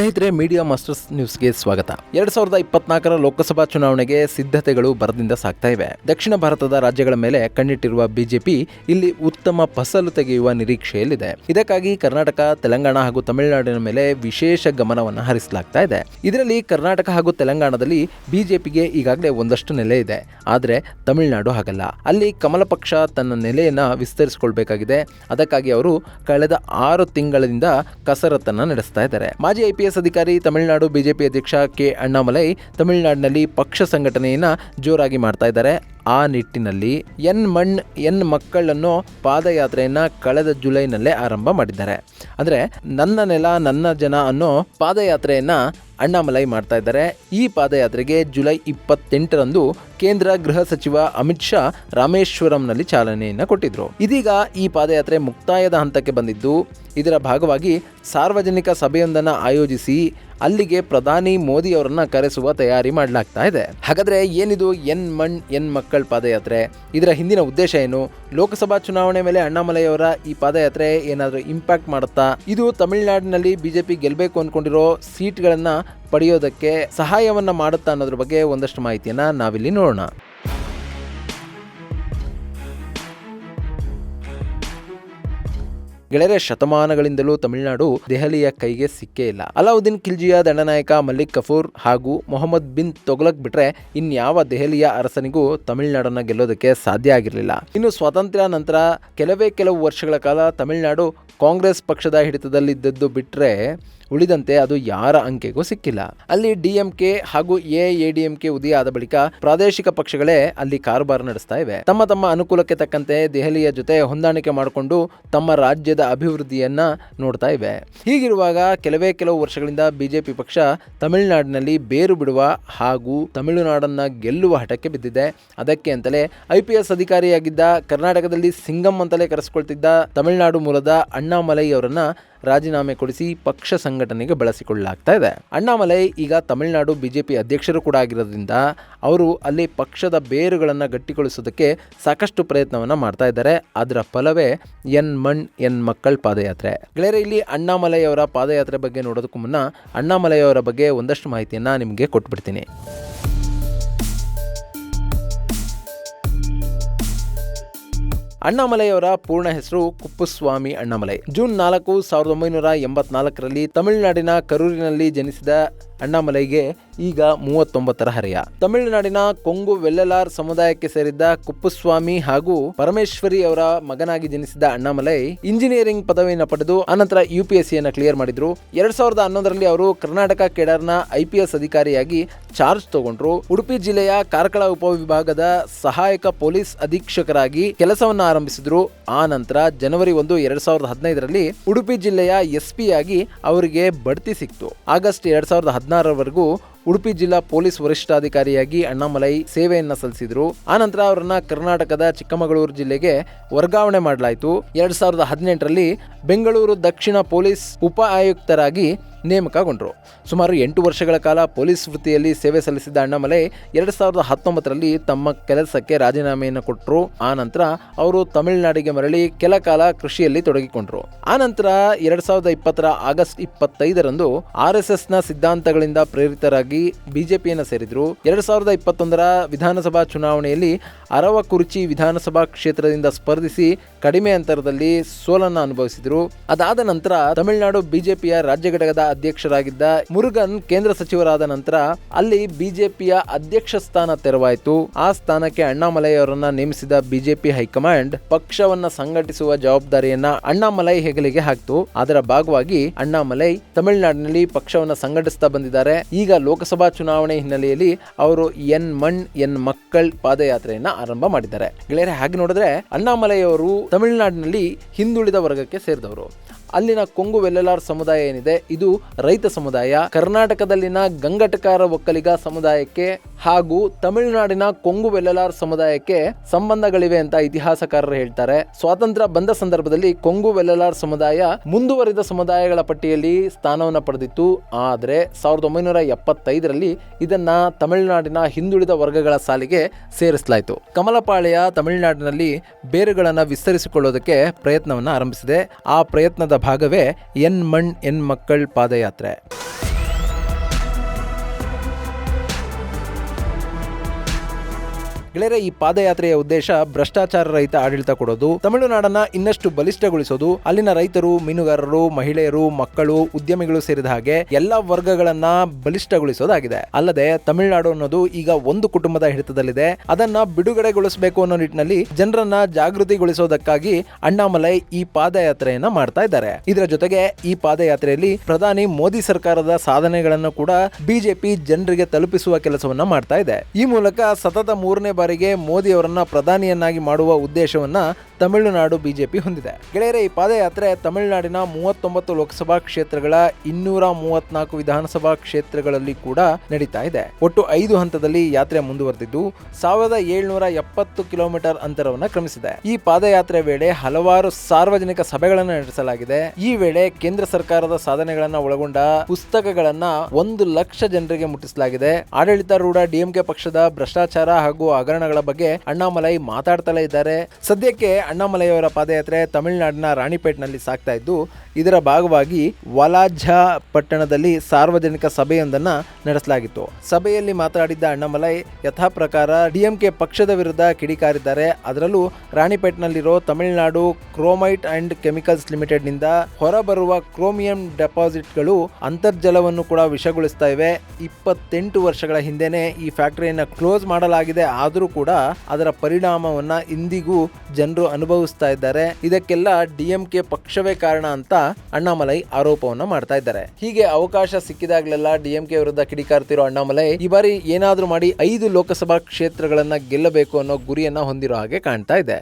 ಸ್ನೇಹಿತರೆ, media masters ನ್ಯೂಸ್ಗೆ ಸ್ವಾಗತ. ಎರಡ್ ಸಾವಿರದ ಇಪ್ಪತ್ನಾಲ್ಕರ ಲೋಕಸಭಾ ಚುನಾವಣೆಗೆ ಸಿದ್ಧತೆಗಳು ಬರದಿಂದ ಸಾಗ್ತಾ ಇವೆ. ದಕ್ಷಿಣ ಭಾರತದ ರಾಜ್ಯಗಳ ಮೇಲೆ ಕಣ್ಣಿಟ್ಟಿರುವ ಬಿಜೆಪಿ ಇಲ್ಲಿ ಉತ್ತಮ ಫಸಲು ತೆಗೆಯುವ ನಿರೀಕ್ಷೆಯಲ್ಲಿದೆ. ಇದಕ್ಕಾಗಿ ಕರ್ನಾಟಕ, ತೆಲಂಗಾಣ ಹಾಗೂ ತಮಿಳುನಾಡಿನ ಮೇಲೆ ವಿಶೇಷ ಗಮನವನ್ನು ಹರಿಸಲಾಗ್ತಾ ಇದೆ. ಇದರಲ್ಲಿ ಕರ್ನಾಟಕ ಹಾಗೂ ತೆಲಂಗಾಣದಲ್ಲಿ ಬಿಜೆಪಿಗೆ ಈಗಾಗಲೇ ಒಂದಷ್ಟು ನೆಲೆ ಇದೆ. ಆದರೆ ತಮಿಳುನಾಡು ಹಾಗಲ್ಲ. ಅಲ್ಲಿ ಕಮಲ ಪಕ್ಷ ತನ್ನ ನೆಲೆಯನ್ನ ವಿಸ್ತರಿಸಿಕೊಳ್ಬೇಕಾಗಿದೆ. ಅದಕ್ಕಾಗಿ ಅವರು ಕಳೆದ ಆರು ತಿಂಗಳಿಂದ ಕಸರತ್ತನ್ನು ನಡೆಸ್ತಾ ಇದ್ದಾರೆ. ಮಾಜಿ ಐಪಿಎಸ್ ಅಧಿಕಾರಿ ತಮಿಳುನಾಡು ಬಿಜೆಪಿ ಅಧ್ಯಕ್ಷ ಕೆ ಅಣ್ಣಾಮಲೈ ತಮಿಳುನಾಡಿನಲ್ಲಿ ಪಕ್ಷ ಸಂಘಟನೆಯನ್ನು ಜೋರಾಗಿ ಮಾಡ್ತಾ ಇದ್ದಾರೆ. ಆ ನಿಟ್ಟಿನಲ್ಲಿ ಎನ್ ಮಣ್, ಎನ್ ಮಕ್ಕಳನ್ನು ಪಾದಯಾತ್ರೆಯನ್ನ ಕಳೆದ ಜುಲೈನಲ್ಲೇ ಆರಂಭ ಮಾಡಿದ್ದಾರೆ. ಅಂದರೆ ನನ್ನ ನೆಲ, ನನ್ನ ಜನ ಅನ್ನೋ ಪಾದಯಾತ್ರೆಯನ್ನ ಅಣ್ಣಾಮಲೈ ಮಾಡ್ತಾ ಇದ್ದಾರೆ. ಈ ಪಾದಯಾತ್ರೆಗೆ ಜುಲೈ ಇಪ್ಪತ್ತೆಂಟರಂದು ಕೇಂದ್ರ ಗೃಹ ಸಚಿವ ಅಮಿತ್ ಶಾ ರಾಮೇಶ್ವರಂನಲ್ಲಿ ಚಾಲನೆಯನ್ನು ಕೊಟ್ಟಿದ್ರು. ಇದೀಗ ಈ ಪಾದಯಾತ್ರೆ ಮುಕ್ತಾಯದ ಹಂತಕ್ಕೆ ಬಂದಿದ್ದು, ಇದರ ಭಾಗವಾಗಿ ಸಾರ್ವಜನಿಕ ಸಭೆಯೊಂದನ್ನು ಆಯೋಜಿಸಿ ಅಲ್ಲಿಗೆ ಪ್ರಧಾನಿ ಮೋದಿ ಅವರನ್ನ ಕರೆಸುವ ತಯಾರಿ ಮಾಡಲಾಗ್ತಾ ಇದೆ. ಹಾಗಾದ್ರೆ ಏನಿದು ಎನ್ ಮಣ್, ಎನ್ ಮಕ್ಕಳ ಪಾದಯಾತ್ರೆ? ಇದರ ಹಿಂದಿನ ಉದ್ದೇಶ ಏನು? ಲೋಕಸಭಾ ಚುನಾವಣೆ ಮೇಲೆ ಅಣ್ಣಾಮಲೈ ಅವರ ಈ ಪಾದಯಾತ್ರೆ ಏನಾದರೂ ಇಂಪ್ಯಾಕ್ಟ್ ಮಾಡುತ್ತಾ? ಇದು ತಮಿಳುನಾಡಿನಲ್ಲಿ ಬಿಜೆಪಿ ಗೆಲ್ಲಬೇಕು ಅಂದ್ಕೊಂಡಿರೋ ಸೀಟ್ಗಳನ್ನ ಪಡೆಯೋದಕ್ಕೆ ಸಹಾಯವನ್ನ ಮಾಡುತ್ತಾ ಅನ್ನೋದ್ರ ಬಗ್ಗೆ ಒಂದಷ್ಟು ಮಾಹಿತಿಯನ್ನ ನಾವಿಲ್ಲಿ ನೋಡೋಣ. ಗೆಳೆಯರೆ ಶತಮಾನಗಳಿಂದಲೂ ತಮಿಳುನಾಡು ದೆಹಲಿಯ ಕೈಗೆ ಸಿಕ್ಕೇ ಇಲ್ಲ. ಅಲಾವುದ್ದೀನ್ ಖಿಲ್ಜಿಯ ದಂಡನಾಯಕ ಮಲ್ಲಿಕ್ ಕಫೂರ್ ಹಾಗೂ ಮೊಹಮ್ಮದ್ ಬಿನ್ ತೊಗಲಕ್ ಬಿಟ್ರೆ ಇನ್ಯಾವ ದೆಹಲಿಯ ಅರಸನಿಗೂ ತಮಿಳುನಾಡನ್ನ ಗೆಲ್ಲೋದಕ್ಕೆ ಸಾಧ್ಯ ಆಗಿರಲಿಲ್ಲ. ಇನ್ನು ಸ್ವಾತಂತ್ರ್ಯ ನಂತರ ಕೆಲವೇ ಕೆಲವು ವರ್ಷಗಳ ಕಾಲ ತಮಿಳುನಾಡು ಕಾಂಗ್ರೆಸ್ ಪಕ್ಷದ ಹಿಡಿತದಲ್ಲಿದ್ದದ್ದು ಬಿಟ್ರೆ ಉಳಿದಂತೆ ಅದು ಯಾರ ಅಂಕೆಗೂ ಸಿಕ್ಕಿಲ್ಲ. ಅಲ್ಲಿ ಡಿಎಂಕೆ ಹಾಗೂ ಎಎಡಿಎಂಕೆ ಉದಯ ಆದ ಬಳಿಕ ಪ್ರಾದೇಶಿಕ ಪಕ್ಷಗಳೇ ಅಲ್ಲಿ ಕಾರುಬಾರು ನಡೆಸ್ತಾ ಇವೆ. ತಮ್ಮ ತಮ್ಮ ಅನುಕೂಲಕ್ಕೆ ತಕ್ಕಂತೆ ದೆಹಲಿಯ ಜೊತೆ ಹೊಂದಾಣಿಕೆ ಮಾಡಿಕೊಂಡು ತಮ್ಮ ರಾಜ್ಯದ ಅಭಿವೃದ್ಧಿಯನ್ನ ನೋಡ್ತಾ ಇವೆ. ಹೀಗಿರುವಾಗ ಕೆಲವೇ ಕೆಲವು ವರ್ಷಗಳಿಂದ ಬಿಜೆಪಿ ಪಕ್ಷ ತಮಿಳುನಾಡಿನಲ್ಲಿ ಬೇರು ಬಿಡುವ ಹಾಗೂ ತಮಿಳುನಾಡನ್ನ ಗೆಲ್ಲುವ ಹಠಕ್ಕೆ ಬಿದ್ದಿದೆ. ಅದಕ್ಕೆ ಅಂತಲೇ ಐ ಅಧಿಕಾರಿಯಾಗಿದ್ದ ಕರ್ನಾಟಕದಲ್ಲಿ ಸಿಂಗಂ ಅಂತಲೇ ಕರೆಸಿಕೊಳ್ತಿದ್ದ ತಮಿಳುನಾಡು ಮೂಲದ ಅಣ್ಣಾಮಲೈ ಅವರನ್ನ ರಾಜೀನಾಮೆ ಕೊಡಿಸಿ ಪಕ್ಷ ಸಂಘಟನೆಗೆ ಬಳಸಿಕೊಳ್ಳಲಾಗ್ತಾ ಇದೆ. ಅಣ್ಣಾಮಲೈ ಈಗ ತಮಿಳುನಾಡು ಬಿಜೆಪಿ ಅಧ್ಯಕ್ಷರು ಕೂಡ ಆಗಿರೋದ್ರಿಂದ ಅವರು ಅಲ್ಲಿ ಪಕ್ಷದ ಬೇರುಗಳನ್ನು ಗಟ್ಟಿಗೊಳಿಸೋದಕ್ಕೆ ಸಾಕಷ್ಟು ಪ್ರಯತ್ನವನ್ನು ಮಾಡ್ತಾ ಇದ್ದಾರೆ. ಅದರ ಫಲವೇ ಎನ್ ಮಣ್, ಎನ್ ಮಕ್ಕಳ ಪಾದಯಾತ್ರೆ. ಗೆಳೆಯರೆ, ಇಲ್ಲಿ ಅಣ್ಣಾಮಲೈ ಅವರ ಪಾದಯಾತ್ರೆ ಬಗ್ಗೆ ನೋಡೋದಕ್ಕೂ ಮುನ್ನ ಅಣ್ಣಾಮಲೈ ಅವರ ಬಗ್ಗೆ ಒಂದಷ್ಟು ಮಾಹಿತಿಯನ್ನು ನಿಮಗೆ ಕೊಟ್ಬಿಡ್ತೀನಿ. ಅಣ್ಣಾಮಲೈಯವರ ಪೂರ್ಣ ಹೆಸರು ಕುಪ್ಪುಸ್ವಾಮಿ ಅಣ್ಣಾಮಲೈ. ಜೂನ್ ನಾಲ್ಕು ಸಾವಿರದ ಒಂಬೈನೂರ ಎಂಬತ್ನಾಲ್ಕರಲ್ಲಿ ತಮಿಳುನಾಡಿನ ಕರೂರಿನಲ್ಲಿ ಜನಿಸಿದ ಅಣ್ಣಾಮಲೈಗೆ ಈಗ ಮೂವತ್ತೊಂಬತ್ತರ ಹರೆಯ. ತಮಿಳುನಾಡಿನ ಕೊಂಗು ವೆಲ್ಲಲಾರ್ ಸಮುದಾಯಕ್ಕೆ ಸೇರಿದ್ದ ಕುಪ್ಪುಸ್ವಾಮಿ ಹಾಗೂ ಪರಮೇಶ್ವರಿ ಅವರ ಮಗನಾಗಿ ಜನಿಸಿದ ಅಣ್ಣಾಮಲೈ ಇಂಜಿನಿಯರಿಂಗ್ ಪದವಿಯನ್ನು ಪಡೆದು ಅನಂತರ ಯು ಪಿ ಕ್ಲಿಯರ್ ಮಾಡಿದ್ರು. ಎರಡ್ ಸಾವಿರದ ಹನ್ನೊಂದರಲ್ಲಿ ಅವರು ಕರ್ನಾಟಕ ಕೇಡರ್ನ ಐ ಪಿ ಎಸ್ ಅಧಿಕಾರಿಯಾಗಿ ಚಾರ್ಜ್ ತಗೊಂಡ್ರು. ಉಡುಪಿ ಜಿಲ್ಲೆಯ ಕಾರ್ಕಳ ಉಪವಿಭಾಗದ ಸಹಾಯಕ ಪೊಲೀಸ್ ಅಧೀಕ್ಷಕರಾಗಿ ಕೆಲಸವನ್ನು ಆರಂಭಿಸಿದ್ರು. ಆ ನಂತರ ಜನವರಿ ಒಂದು, ಎರಡ್ ಸಾವಿರದ ಹದಿನೈದರಲ್ಲಿ ಉಡುಪಿ ಜಿಲ್ಲೆಯ ಎಸ್ ಪಿ ಆಗಿ ಅವರಿಗೆ ಬಡ್ತಿ ಸಿಕ್ತು. ಆಗಸ್ಟ್ ಎರಡ್ ಸಾವಿರದ ಹದಿನಾರರವರೆಗೂ ಉಡುಪಿ ಜಿಲ್ಲಾ ಪೊಲೀಸ್ ವರಿಷ್ಠಾಧಿಕಾರಿಯಾಗಿ ಅಣ್ಣಾಮಲೈ ಸೇವೆಯನ್ನ ಸಲ್ಲಿಸಿದ್ರು. ಆನಂತರ ಅವರನ್ನ ಕರ್ನಾಟಕದ ಚಿಕ್ಕಮಗಳೂರು ಜಿಲ್ಲೆಗೆ ವರ್ಗಾವಣೆ ಮಾಡಲಾಯಿತು. ಎರಡ್ ಸಾವಿರದ ಹದಿನೆಂಟರಲ್ಲಿ ಬೆಂಗಳೂರು ದಕ್ಷಿಣ ಪೊಲೀಸ್ ಉಪ ಆಯುಕ್ತರಾಗಿ ನೇಮಕಗೊಂಡರು. ಸುಮಾರು ಎಂಟು ವರ್ಷಗಳ ಕಾಲ ಪೊಲೀಸ್ ವೃತ್ತಿಯಲ್ಲಿ ಸೇವೆ ಸಲ್ಲಿಸಿದ್ದ ಅಣ್ಣಮಲೆ ಎರಡು ಸಾವಿರದ ಹತ್ತೊಂಬತ್ತರಲ್ಲಿ ತಮ್ಮ ಕೆಲಸಕ್ಕೆ ರಾಜೀನಾಮೆಯನ್ನು ಕೊಟ್ಟರು ಆ ನಂತರ ಅವರು ತಮಿಳುನಾಡಿಗೆ ಮರಳಿ ಕೆಲ ಕಾಲ ಕೃಷಿಯಲ್ಲಿ ತೊಡಗಿಕೊಂಡರು. ಆ ನಂತರ ಎರಡ್ ಸಾವಿರದ ಇಪ್ಪತ್ತರ ಆಗಸ್ಟ್ ಇಪ್ಪತ್ತೈದರಂದು ಆರ್ ಎಸ್ ಎಸ್ನ ಸಿದ್ಧಾಂತಗಳಿಂದ ಪ್ರೇರಿತರಾಗಿ ಬಿಜೆಪಿಯನ್ನು ಸೇರಿದರು. ಎರಡು ಸಾವಿರದ ಇಪ್ಪತ್ತೊಂದರ ವಿಧಾನಸಭಾ ಚುನಾವಣೆಯಲ್ಲಿ ಅರವಕುರುಚಿ ವಿಧಾನಸಭಾ ಕ್ಷೇತ್ರದಿಂದ ಸ್ಪರ್ಧಿಸಿ ಕಡಿಮೆ ಅಂತರದಲ್ಲಿ ಸೋಲನ್ನು ಅನುಭವಿಸಿದರು. ಅದಾದ ನಂತರ ತಮಿಳುನಾಡು ಬಿಜೆಪಿಯ ರಾಜ್ಯ ಘಟಕದ ಅಧ್ಯಕ್ಷರಾಗಿದ್ದ ಮುರುಗನ್ ಕೇಂದ್ರ ಸಚಿವರಾದ ನಂತರ ಅಲ್ಲಿ ಬಿಜೆಪಿಯ ಅಧ್ಯಕ್ಷ ಸ್ಥಾನ ತೆರವಾಯಿತು. ಆ ಸ್ಥಾನಕ್ಕೆ ಅಣ್ಣಾಮಲೈ ಅವರನ್ನ ನೇಮಿಸಿದ ಬಿಜೆಪಿ ಹೈಕಮಾಂಡ್ ಪಕ್ಷವನ್ನ ಸಂಘಟಿಸುವ ಜವಾಬ್ದಾರಿಯನ್ನ ಅಣ್ಣಾಮಲೈ ಹೆಗಲಿಗೆ ಹಾಕ್ತು. ಅದರ ಭಾಗವಾಗಿ ಅಣ್ಣಾಮಲೈ ತಮಿಳುನಾಡಿನಲ್ಲಿ ಪಕ್ಷವನ್ನ ಸಂಘಟಿಸ್ತಾ ಬಂದಿದ್ದಾರೆ. ಈಗ ಲೋಕಸಭಾ ಚುನಾವಣೆ ಹಿನ್ನೆಲೆಯಲ್ಲಿ ಅವರು ಎನ್ ಮಣ್, ಎನ್ ಮಕ್ಕಳ್ ಪಾದಯಾತ್ರೆಯನ್ನ ಆರಂಭ ಮಾಡಿದ್ದಾರೆ. ಗೆಳೆಯರೆ ಹಾಗೆ ನೋಡಿದ್ರೆ ಅಣ್ಣಾಮಲೈ ಅವರು ತಮಿಳುನಾಡಿನಲ್ಲಿ ಹಿಂದುಳಿದ ವರ್ಗಕ್ಕೆ ಸೇರಿದವರು. ಅಲ್ಲಿನ ಕೊಂಗು ವೆಲ್ಲಲಾರ್ ಸಮುದಾಯ ಏನಿದೆ? ಇದು ರೈತ ಸಮುದಾಯ. ಕರ್ನಾಟಕದಲ್ಲಿನ ಗಂಗಟಕಾರ ಒಕ್ಕಲಿಗ ಸಮುದಾಯಕ್ಕೆ ಹಾಗೂ ತಮಿಳುನಾಡಿನ ಕೊಂಗು ವೆಲ್ಲಲಾರ್ ಸಮುದಾಯಕ್ಕೆ ಸಂಬಂಧಗಳಿವೆ ಅಂತ ಇತಿಹಾಸಕಾರರು ಹೇಳ್ತಾರೆ. ಸ್ವಾತಂತ್ರ್ಯ ಬಂದ ಸಂದರ್ಭದಲ್ಲಿ ಕೊಂಗು ವೆಲ್ಲಲಾರ್ ಸಮುದಾಯ ಮುಂದುವರಿದ ಸಮುದಾಯಗಳ ಪಟ್ಟಿಯಲ್ಲಿ ಸ್ಥಾನವನ್ನು ಪಡೆದಿತ್ತು. ಆದರೆ ಸಾವಿರದ ಒಂಬೈನೂರ ಎಪ್ಪತ್ತೈದರಲ್ಲಿ ಇದನ್ನ ತಮಿಳುನಾಡಿನ ಹಿಂದುಳಿದ ವರ್ಗಗಳ ಸಾಲಿಗೆ ಸೇರಿಸಲಾಯಿತು. ಕಮಲಪಾಳ್ಯ ತಮಿಳುನಾಡಿನಲ್ಲಿ ಬೇರುಗಳನ್ನು ವಿಸ್ತರಿಸಿಕೊಳ್ಳೋದಕ್ಕೆ ಪ್ರಯತ್ನವನ್ನು ಆರಂಭಿಸಿದೆ. ಆ ಪ್ರಯತ್ನದ ಭಾಗವೇ ಎನ್ ಮಣ್ ಎನ್ ಮಕ್ಕಳ್ ಪಾದಯಾತ್ರೆ. ಗೆಳೆಯರೆ, ಈ ಪಾದಯಾತ್ರೆಯ ಉದ್ದೇಶ ಭ್ರಷ್ಟಾಚಾರ ರಹಿತ ಆಡಳಿತ ಕೊಡೋದು, ತಮಿಳುನಾಡನ್ನ ಇನ್ನಷ್ಟು ಬಲಿಷ್ಠಗೊಳಿಸೋದು, ಅಲ್ಲಿನ ರೈತರು, ಮೀನುಗಾರರು, ಮಹಿಳೆಯರು, ಮಕ್ಕಳು, ಉದ್ಯಮಿಗಳು ಸೇರಿದ ಹಾಗೆ ಎಲ್ಲಾ ವರ್ಗಗಳನ್ನ ಬಲಿಷ್ಠಗೊಳಿಸೋದಾಗಿದೆ. ಅಲ್ಲದೆ ತಮಿಳುನಾಡು ಅನ್ನೋದು ಈಗ ಒಂದು ಕುಟುಂಬದ ಹಿಡಿತದಲ್ಲಿದೆ. ಅದನ್ನ ಬಿಡುಗಡೆಗೊಳಿಸಬೇಕು ಅನ್ನೋ ನಿಟ್ಟಿನಲ್ಲಿ ಜನರನ್ನ ಜಾಗೃತಿಗೊಳಿಸೋದಕ್ಕಾಗಿ ಅಣ್ಣಾಮಲೈ ಈ ಪಾದಯಾತ್ರೆಯನ್ನ ಮಾಡ್ತಾ ಇದ್ದಾರೆ. ಇದರ ಜೊತೆಗೆ ಈ ಪಾದಯಾತ್ರೆಯಲ್ಲಿ ಪ್ರಧಾನಿ ಮೋದಿ ಸರ್ಕಾರದ ಸಾಧನೆಗಳನ್ನು ಕೂಡ ಬಿಜೆಪಿ ಜನರಿಗೆ ತಲುಪಿಸುವ ಕೆಲಸವನ್ನ ಮಾಡ್ತಾ ಇದೆ. ಈ ಮೂಲಕ ಸತತ ಮೂರನೇ ಬಾರಿಗೆ ಮೋದಿ ಅವರನ್ನ ಪ್ರಧಾನಿಯನ್ನಾಗಿ ಮಾಡುವ ಉದ್ದೇಶವನ್ನ ತಮಿಳುನಾಡು ಬಿಜೆಪಿ ಹೊಂದಿದೆ. ಗೆಳೆಯರೆ, ಈ ಪಾದಯಾತ್ರೆ ತಮಿಳುನಾಡಿನ ಮೂವತ್ತೊಂಬತ್ತು ಲೋಕಸಭಾ ಕ್ಷೇತ್ರಗಳ ಇನ್ನೂರ ಮೂವತ್ನಾಲ್ಕು ವಿಧಾನಸಭಾ ಕ್ಷೇತ್ರಗಳಲ್ಲಿ ಕೂಡ ನಡೀತಾ ಇದೆ. ಒಟ್ಟು ಐದು ಹಂತದಲ್ಲಿ ಯಾತ್ರೆ ಮುಂದುವರೆದಿದ್ದು, ಸಾವಿರದ ಏಳ್ನೂರ ಎಪ್ಪತ್ತು ಕಿಲೋಮೀಟರ್ ಅಂತರವನ್ನು ಕ್ರಮಿಸಿದೆ. ಈ ಪಾದಯಾತ್ರೆ ವೇಳೆ ಹಲವಾರು ಸಾರ್ವಜನಿಕ ಸಭೆಗಳನ್ನು ನಡೆಸಲಾಗಿದೆ. ಈ ವೇಳೆ ಕೇಂದ್ರ ಸರ್ಕಾರದ ಸಾಧನೆಗಳನ್ನ ಒಳಗೊಂಡ ಪುಸ್ತಕಗಳನ್ನ ಒಂದು ಲಕ್ಷ ಜನರಿಗೆ ಮುಟ್ಟಿಸಲಾಗಿದೆ. ಆಡಳಿತಾರೂಢ ಡಿಎಂಕೆ ಪಕ್ಷದ ಭ್ರಷ್ಟಾಚಾರ ಹಾಗೂ ಹಗರಣಗಳ ಬಗ್ಗೆ ಅಣ್ಣಾಮಲೈ ಮಾತಾಡ್ತಲೇ ಇದ್ದಾರೆ. ಸದ್ಯಕ್ಕೆ ಅಣ್ಣಾಮಲೈಯವರ ಪಾದಯಾತ್ರೆ ತಮಿಳುನಾಡಿನ ರಾಣಿಪೇಟ್ನಲ್ಲಿ ಸಾಗ್ತಾ ಇದ್ದು, ಇದರ ಭಾಗವಾಗಿ ವಲಾಜ ಪಟ್ಟಣದಲ್ಲಿ ಸಾರ್ವಜನಿಕ ಸಭೆಯೊಂದನ್ನ ನಡೆಸಲಾಗಿತ್ತು. ಸಭೆಯಲ್ಲಿ ಮಾತನಾಡಿದ್ದ ಅಣ್ಣಾಮಲೈ ಯಥಾ ಪ್ರಕಾರ ಡಿಎಂಕೆ ಪಕ್ಷದ ವಿರುದ್ಧ ಕಿಡಿಕಾರಿದ್ದಾರೆ. ಅದರಲ್ಲೂ ರಾಣಿಪೇಟ್ನಲ್ಲಿರೋ ತಮಿಳುನಾಡು ಕ್ರೋಮೈಟ್ ಅಂಡ್ ಕೆಮಿಕಲ್ಸ್ ಲಿಮಿಟೆಡ್ನಿಂದ ಹೊರಬರುವ ಕ್ರೋಮಿಯಂ ಡೆಪಾಸಿಟ್ಗಳು ಅಂತರ್ಜಲವನ್ನು ಕೂಡ ವಿಷಗೊಳಿಸ್ತಾ ಇವೆ. ಇಪ್ಪತ್ತೆಂಟು ವರ್ಷಗಳ ಹಿಂದೆನೆ ಈ ಫ್ಯಾಕ್ಟರಿಯನ್ನು ಕ್ಲೋಸ್ ಮಾಡಲಾಗಿದೆ. ಆದರೂ ಕೂಡ ಅದರ ಪರಿಣಾಮವನ್ನ ಇಂದಿಗೂ ಜನರು ಅನುಭವಿಸ್ತಾ ಇದ್ದಾರೆ. ಇದಕ್ಕೆಲ್ಲ ಡಿಎಂಕೆ ಪಕ್ಷವೇ ಕಾರಣ ಅಂತ ಅಣ್ಣಾಮಲೈ ಆರೋಪವನ್ನ ಮಾಡ್ತಾ ಇದ್ದಾರೆ. ಹೀಗೆ ಅವಕಾಶ ಸಿಕ್ಕಿದಾಗಲೆಲ್ಲ ಡಿಎಂಕೆ ವಿರುದ್ಧ ಕಿಡಿಕಾರ್ತಿರೋ ಅಣ್ಣಾಮಲೈ ಈ ಬಾರಿ ಏನಾದ್ರೂ ಮಾಡಿ ಐದು ಲೋಕಸಭಾ ಕ್ಷೇತ್ರಗಳನ್ನ ಗೆಲ್ಲಬೇಕು ಅನ್ನೋ ಗುರಿಯನ್ನ ಹೊಂದಿರೋ ಹಾಗೆ ಕಾಣ್ತಾ ಇದೆ.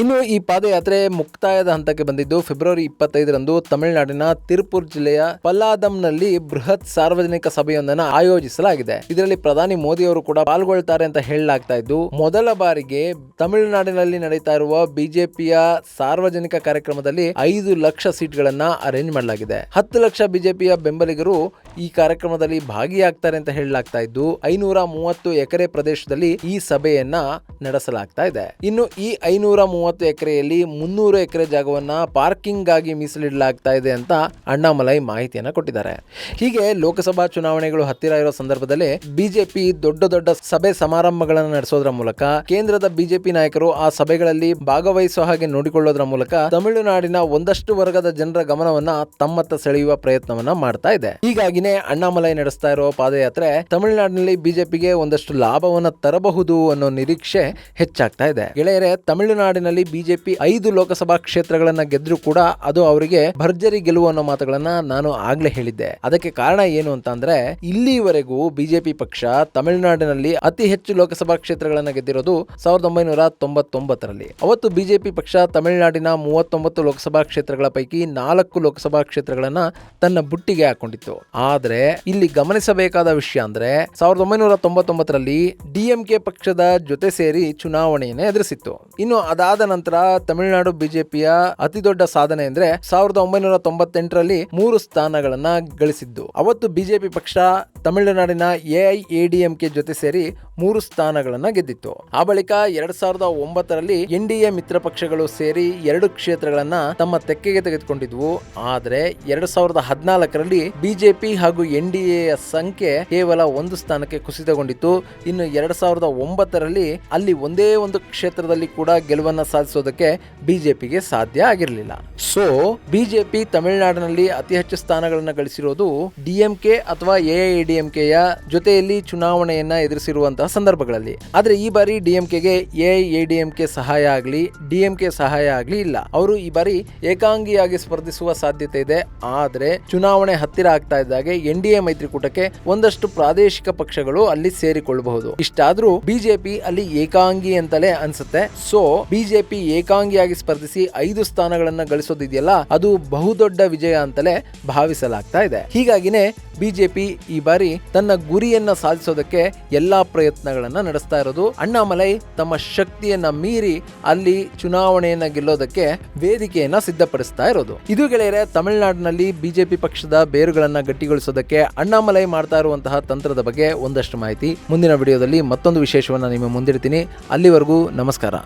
ಇನ್ನು ಈ ಪಾದಯಾತ್ರೆ ಮುಕ್ತಾಯದ ಹಂತಕ್ಕೆ ಬಂದಿದ್ದು ಫೆಬ್ರವರಿ ಇಪ್ಪತ್ತೈದರಂದು ತಮಿಳುನಾಡಿನ ತಿರುಪುರ್ ಜಿಲ್ಲೆಯ ಪಲ್ಲಾದಂನಲ್ಲಿ ಬೃಹತ್ ಸಾರ್ವಜನಿಕ ಸಭೆಯೊಂದನ್ನು ಆಯೋಜಿಸಲಾಗಿದೆ. ಇದರಲ್ಲಿ ಪ್ರಧಾನಿ ಮೋದಿ ಅವರು ಕೂಡ ಪಾಲ್ಗೊಳ್ತಾರೆ ಅಂತ ಹೇಳಲಾಗ್ತಾ ಇದ್ದು, ಮೊದಲ ಬಾರಿಗೆ ತಮಿಳುನಾಡಿನಲ್ಲಿ ನಡೀತಾ ಇರುವ ಬಿಜೆಪಿಯ ಸಾರ್ವಜನಿಕ ಕಾರ್ಯಕ್ರಮದಲ್ಲಿ ಐದು ಲಕ್ಷ ಸೀಟ್ಗಳನ್ನ ಅರೇಂಜ್ ಮಾಡಲಾಗಿದೆ. ಹತ್ತು ಲಕ್ಷ ಬಿಜೆಪಿಯ ಬೆಂಬಲಿಗರು ಈ ಕಾರ್ಯಕ್ರಮದಲ್ಲಿ ಭಾಗಿಯಾಗ್ತಾರೆ ಅಂತ ಹೇಳಲಾಗ್ತಾ ಇದ್ದು, ಐನೂರ ಮೂವತ್ತು ಎಕರೆ ಪ್ರದೇಶದಲ್ಲಿ ಈ ಸಭೆಯನ್ನ ನಡೆಸಲಾಗ್ತಾ ಇದೆ. ಇನ್ನು ಈ ಐನೂರ ಮೂವತ್ತು ಎಕರೆಯಲ್ಲಿ ಮುನ್ನೂರು ಎಕರೆ ಜಾಗವನ್ನ ಪಾರ್ಕಿಂಗ್ ಆಗಿ ಮೀಸಲಿಡಲಾಗ್ತಾ ಇದೆ ಅಂತ ಅಣ್ಣಾಮಲೈ ಮಾಹಿತಿಯನ್ನ ಕೊಟ್ಟಿದ್ದಾರೆ. ಹೀಗೆ ಲೋಕಸಭಾ ಚುನಾವಣೆಗಳು ಹತ್ತಿರ ಇರೋ ಸಂದರ್ಭದಲ್ಲಿ ಬಿಜೆಪಿ ದೊಡ್ಡ ದೊಡ್ಡ ಸಭೆ ಸಮಾರಂಭಗಳನ್ನು ನಡೆಸೋದ್ರ ಮೂಲಕ ಕೇಂದ್ರದ ಬಿಜೆಪಿ ನಾಯಕರು ಆ ಸಭೆಗಳಲ್ಲಿ ಭಾಗವಹಿಸುವ ಹಾಗೆ ನೋಡಿಕೊಳ್ಳೋದ್ರ ಮೂಲಕ ತಮಿಳುನಾಡಿನ ಒಂದಷ್ಟು ವರ್ಗದ ಜನರ ಗಮನವನ್ನ ತಮ್ಮತ್ತ ಸೆಳೆಯುವ ಪ್ರಯತ್ನವನ್ನ ಮಾಡ್ತಾ ಇದೆ. ಹೀಗಾಗಿನೇ ಅಣ್ಣಾಮಲೈ ನಡೆಸ್ತಾ ಇರೋ ಪಾದಯಾತ್ರೆ ತಮಿಳುನಾಡಿನಲ್ಲಿ ಬಿಜೆಪಿಗೆ ಒಂದಷ್ಟು ಲಾಭವನ್ನ ತರಬಹುದು ಅನ್ನೋ ನಿರೀಕ್ಷೆ ಹೆಚ್ಚಾಗ್ತಾ ಇದೆ. ಗೆಳೆಯರೆ, ತಮಿಳುನಾಡಿನಲ್ಲಿ ಬಿಜೆಪಿ ಐದು ಲೋಕಸಭಾ ಕ್ಷೇತ್ರಗಳನ್ನ ಗೆದ್ರೂ ಕೂಡ ಅದು ಅವರಿಗೆ ಭರ್ಜರಿ ಗೆಲುವು ಅನ್ನೋ ಮಾತುಗಳನ್ನ ನಾನು ಆಗ್ಲೇ ಹೇಳಿದ್ದೆ. ಅದಕ್ಕೆ ಕಾರಣ ಏನು ಅಂತ ಅಂದ್ರೆ ಇಲ್ಲಿವರೆಗೂ ಬಿಜೆಪಿ ಪಕ್ಷ ತಮಿಳುನಾಡಿನಲ್ಲಿ ಅತಿ ಹೆಚ್ಚು ಲೋಕಸಭಾ ಕ್ಷೇತ್ರಗಳನ್ನ ಗೆದ್ದಿರೋದು ಸಾವಿರದ ಒಂಬೈನೂರ ತೊಂಬತ್ತೊಂಬತ್ತರಲ್ಲಿ. ಅವತ್ತು ಬಿಜೆಪಿ ಪಕ್ಷ ತಮಿಳುನಾಡಿನ ಮೂವತ್ತೊಂಬತ್ತು ಲೋಕಸಭಾ ಕ್ಷೇತ್ರಗಳ ಪೈಕಿ ನಾಲ್ಕು ಲೋಕಸಭಾ ಕ್ಷೇತ್ರಗಳನ್ನ ತನ್ನ ಬುಟ್ಟಿಗೆ ಹಾಕೊಂಡಿತ್ತು. ಆದ್ರೆ, ಇಲ್ಲಿ ಗಮನಿಸಬೇಕಾದ ವಿಷಯ ಅಂದ್ರೆ, ಸಾವಿರದ ಒಂಬೈನೂರ ತೊಂಬತ್ತೊಂಬತ್ತರಲ್ಲಿ ಡಿಎಂಕೆ ಪಕ್ಷದ ಜೊತೆ ಸೇರಿ ಚುನಾವಣೆಯನ್ನು ಎದುರಿಸಿತ್ತು. ಇನ್ನು ಅದಾದ ನಂತರ ತಮಿಳುನಾಡು ಬಿಜೆಪಿಯ ಅತಿ ದೊಡ್ಡ ಸಾಧನೆ ಅಂದ್ರೆ ಸಾವಿರದ ಒಂಬೈನೂರ ತೊಂಬತ್ತೆಂಟರಲ್ಲಿ ಮೂರು ಸ್ಥಾನಗಳನ್ನ ಗಳಿಸಿದ್ದು. ಅವತ್ತು ಬಿಜೆಪಿ ಪಕ್ಷ ತಮಿಳುನಾಡಿನ ಎಐಎಡಿಎಂಕೆ ಜೊತೆ ಸೇರಿ ಮೂರು ಸ್ಥಾನಗಳನ್ನ ಗೆದ್ದಿತ್ತು. ಆ ಬಳಿಕ ಎರಡ್ ಸಾವಿರದ ಒಂಬತ್ತರಲ್ಲಿ ಎನ್ ಡಿ ಎ ಮಿತ್ರ ಪಕ್ಷಗಳು ಸೇರಿ ಎರಡು ಕ್ಷೇತ್ರಗಳನ್ನ ತಮ್ಮ ತೆಕ್ಕೆಗೆ ತೆಗೆದುಕೊಂಡಿದ್ವು. ಆದ್ರೆ ಎರಡ್ ಸಾವಿರದ ಹದಿನಾಲ್ಕರಲ್ಲಿ ಬಿಜೆಪಿ ಹಾಗೂ ಎನ್ ಡಿ ಎ ಸಂಖ್ಯೆ ಕೇವಲ ಒಂದು ಸ್ಥಾನಕ್ಕೆ ಕುಸಿತಗೊಂಡಿತ್ತು. ಇನ್ನು ಎರಡ್ ಸಾವಿರದ ಒಂಬತ್ತರಲ್ಲಿ ಅಲ್ಲಿ ಒಂದೇ ಒಂದು ಕ್ಷೇತ್ರದಲ್ಲಿ ಕೂಡ ಗೆಲುವನ್ನ ಸಾಧಿಸೋದಕ್ಕೆ ಬಿಜೆಪಿಗೆ ಸಾಧ್ಯ ಆಗಿರಲಿಲ್ಲ. ಸೊ ಬಿಜೆಪಿ ತಮಿಳುನಾಡಿನಲ್ಲಿ ಅತಿ ಹೆಚ್ಚು ಸ್ಥಾನಗಳನ್ನು ಗಳಿಸಿರೋದು ಡಿಎಂಕೆ ಅಥವಾ ಎಐಎಡಿಎಂಕೆಯ ಜೊತೆಯಲ್ಲಿ ಚುನಾವಣೆಯನ್ನ ಎದುರಿಸಿರುವಂತಹ ಸಂದರ್ಭಗಳಲ್ಲಿ. ಆದ್ರೆ ಈ ಬಾರಿ ಡಿಎಂಕೆಗೆ ಎಐಎಡಿಎಂಕೆ ಸಹಾಯ ಆಗಲಿ ಡಿಎಂಕೆ ಸಹಾಯ ಆಗಲಿ ಇಲ್ಲ. ಅವರು ಈ ಬಾರಿ ಏಕಾಂಗಿಯಾಗಿ ಸ್ಪರ್ಧಿಸುವ ಸಾಧ್ಯತೆ ಇದೆ. ಆದ್ರೆ ಚುನಾವಣೆ ಹತ್ತಿರ ಆಗ್ತಾ ಇದ್ದಾಗೆ ಎನ್ ಡಿ ಮೈತ್ರಿಕೂಟಕ್ಕೆ ಒಂದಷ್ಟು ಪ್ರಾದೇಶಿಕ ಪಕ್ಷಗಳು ಅಲ್ಲಿ ಸೇರಿಕೊಳ್ಳಬಹುದು ಇಷ್ಟಾದ್ರೂ ಬಿಜೆಪಿ ಅಲ್ಲಿ ಏಕಾಂಗಿ ಅಂತಲೇ ಅನ್ಸುತ್ತೆ. ಸೊ ಬಿಜೆಪಿ ಏಕಾಂಗಿಯಾಗಿ ಸ್ಪರ್ಧಿಸಿ ಐದು ಸ್ಥಾನಗಳನ್ನ ಗಳಿಸೋದಿದೆಯಲ್ಲ, ಅದು ಬಹುದೊಡ್ಡ ವಿಜಯ ಅಂತಲೇ ಭಾವಿಸಲಾಗ್ತಾ ಇದೆ. ಹೀಗಾಗಿನೇ ಬಿಜೆಪಿ ಈ ಬಾರಿ ತನ್ನ ಗುರಿಯನ್ನ ಸಾಧಿಸೋದಕ್ಕೆ ಎಲ್ಲಾ ಪ್ರಯತ್ನಗಳನ್ನ ನಡೆಸ್ತಾ ಇರೋದು. ಅಣ್ಣಾಮಲೈ ತಮ್ಮ ಶಕ್ತಿಯನ್ನ ಮೀರಿ ಅಲ್ಲಿ ಚುನಾವಣೆಯನ್ನ ಗೆಲ್ಲೋದಕ್ಕೆ ವೇದಿಕೆಯನ್ನ ಸಿದ್ಧಪಡಿಸ್ತಾ ಇರೋದು. ಇದು ಗೆಳೆಯರೆ, ತಮಿಳುನಾಡಿನಲ್ಲಿ ಬಿಜೆಪಿ ಪಕ್ಷದ ಬೇರುಗಳನ್ನ ಗಟ್ಟಿಗೊಳಿಸೋದಕ್ಕೆ ಅಣ್ಣಾಮಲೈ ಮಾಡ್ತಾ ಇರುವಂತಹ ತಂತ್ರದ ಬಗ್ಗೆ ಒಂದಷ್ಟು ಮಾಹಿತಿ. ಮುಂದಿನ ವಿಡಿಯೋದಲ್ಲಿ ಮತ್ತೊಂದು ವಿಶೇಷವನ್ನ ನಿಮ್ಮ ಮುಂದಿಡ್ತೀನಿ. ಅಲ್ಲಿವರೆಗೂ ನಮಸ್ಕಾರ.